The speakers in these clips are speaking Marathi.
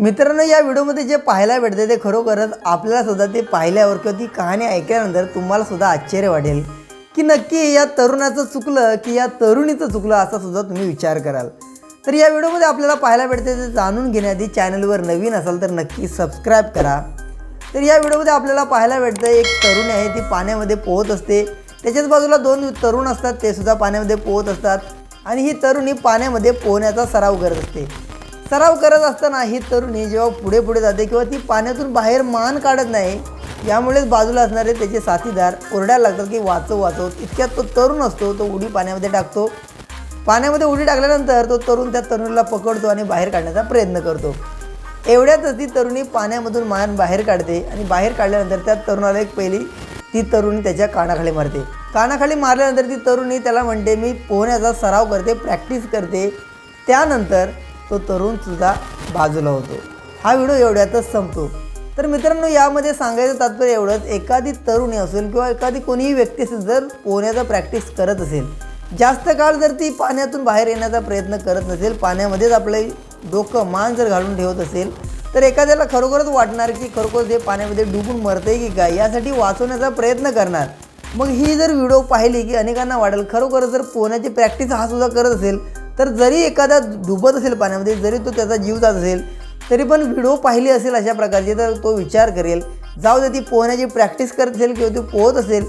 मित्रांनो या व्हिडिओमध्ये जे पाहायला भेटते ते खरोखरच आपल्याला सुद्धा ते पाहिल्यावर किंवा ती कहाणी ऐकल्यानंतर तुम्हाला सुद्धा आश्चर्य वाटेल. की नक्की या तरुणाचं चुकलं की या तरुणीचं चुकलं असा सुद्धा तुम्ही विचार कराल. तर या व्हिडिओमध्ये आपल्याला पाहायला भेटते ते जाणून घेण्याआधी चॅनलवर नवीन असाल तर नक्की सबस्क्राईब करा. तर या व्हिडिओमध्ये आपल्याला पाहायला भेटतं एक तरुणी आहे ती पाण्यामध्ये पोहत असते. त्याच्याच बाजूला दोन तरुण असतात ते सुद्धा पाण्यामध्ये पोहत असतात. आणि ही तरुणी पाण्यामध्ये पोहण्याचा सराव करत असते. सराव करत असताना ही तरुणी जेव्हा पुढे पुढे जाते किंवा ती पाण्यातून बाहेर मान काढत नाही यामुळेच बाजूला असणारे त्याचे साथीदार ओरडायला लागतात की वाचव वाचव. इतक्यात तो तरुण असतो तो उडी पाण्यामध्ये टाकतो. पाण्यामध्ये उडी टाकल्यानंतर तो तरुण त्या तरुणीला पकडतो आणि बाहेर काढण्याचा प्रयत्न करतो. एवढ्यातच ती तरुणी पाण्यामधून मान बाहेर काढते आणि बाहेर काढल्यानंतर त्या तरुणाला एक पहिली ती तरुणी त्याच्या कानाखाली मारते. कानाखाली मारल्यानंतर ती तरुणी त्याला म्हणते मी पोहण्याचा सराव करते प्रॅक्टिस करते. त्यानंतर तो तरुणसुद्धा बाजूला होतो. हा व्हिडिओ एवढ्यातच संपतो. तर मित्रांनो यामध्ये सांगायचं तात्पर्य एवढंच एखादी तरुणी असेल किंवा एखादी कोणीही व्यक्ती असेल जर पोहण्याचा प्रॅक्टिस करत असेल जास्त काळ जर ती पाण्यातून बाहेर येण्याचा प्रयत्न करत नसेल पाण्यामध्येच आपलं डोकं मान जर घालून ठेवत असेल तर एखाद्याला खरोखरच वाटणार की खरोखर ते पाण्यामध्ये डुबून मरते की काय यासाठी वाचवण्याचा प्रयत्न करणार. मग ही जर व्हिडिओ पाहिली की अनेकांना वाटेल खरोखर जर पोहण्याची प्रॅक्टिस हा सुद्धा करत असेल तर जरी एखादा डुबत असेल पाण्यामध्ये जरी तो त्याचा जीव जात असेल तरी पण व्हिडिओ पाहिली असेल अशा प्रकारची तर तो विचार करेल. जाऊ दे ती पोहण्याची प्रॅक्टिस करत असेल किंवा ती पोहत असेल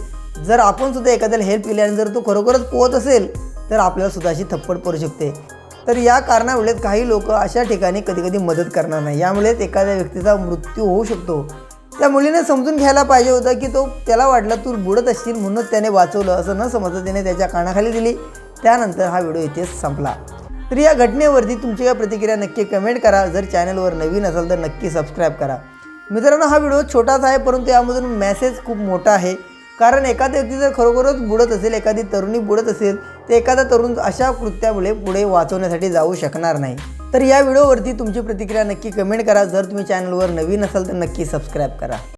जर आपण सुद्धा एखाद्याला हेल्प केली आणि जर तो खरोखरच पोहत असेल तर आपल्याला सुद्धा अशी थप्पड पडू शकते. तर या कारणामुळे काही लोक अशा ठिकाणी कधी कधी मदत करणार नाही. यामुळेच एखाद्या व्यक्तीचा मृत्यू होऊ शकतो. त्या मुलीने समजून घ्यायला पाहिजे होतं की तो त्याला वाटलं तू बुडत असशील म्हणूनच त्याने वाचवलं. असं न समजता त्याने त्याच्या कानाखाली दिली. त्यानंतर हा व्हिडिओ इथेच संपला. तर या घटनेवरती तुमची काय प्रतिक्रिया नक्की कमेंट करा. जर चॅनलवर नवीन असाल तर नक्की सबस्क्राईब करा. मित्रांनो हा व्हिडिओ छोटाच आहे परंतु यामधून मेसेज खूप मोठा आहे. कारण एखाद्या व्यक्ती जर खरोखरच बुडत असेल एखादी तरुणी बुडत असेल तर एखादा तरुण अशा कृत्यामुळे पुढे वाचवण्यासाठी जाऊ शकणार नाही. तर या व्हिडिओवरती तुमची प्रतिक्रिया नक्की कमेंट करा. जर तुम्ही चॅनलवर नवीन असाल तर नक्की सबस्क्राईब करा.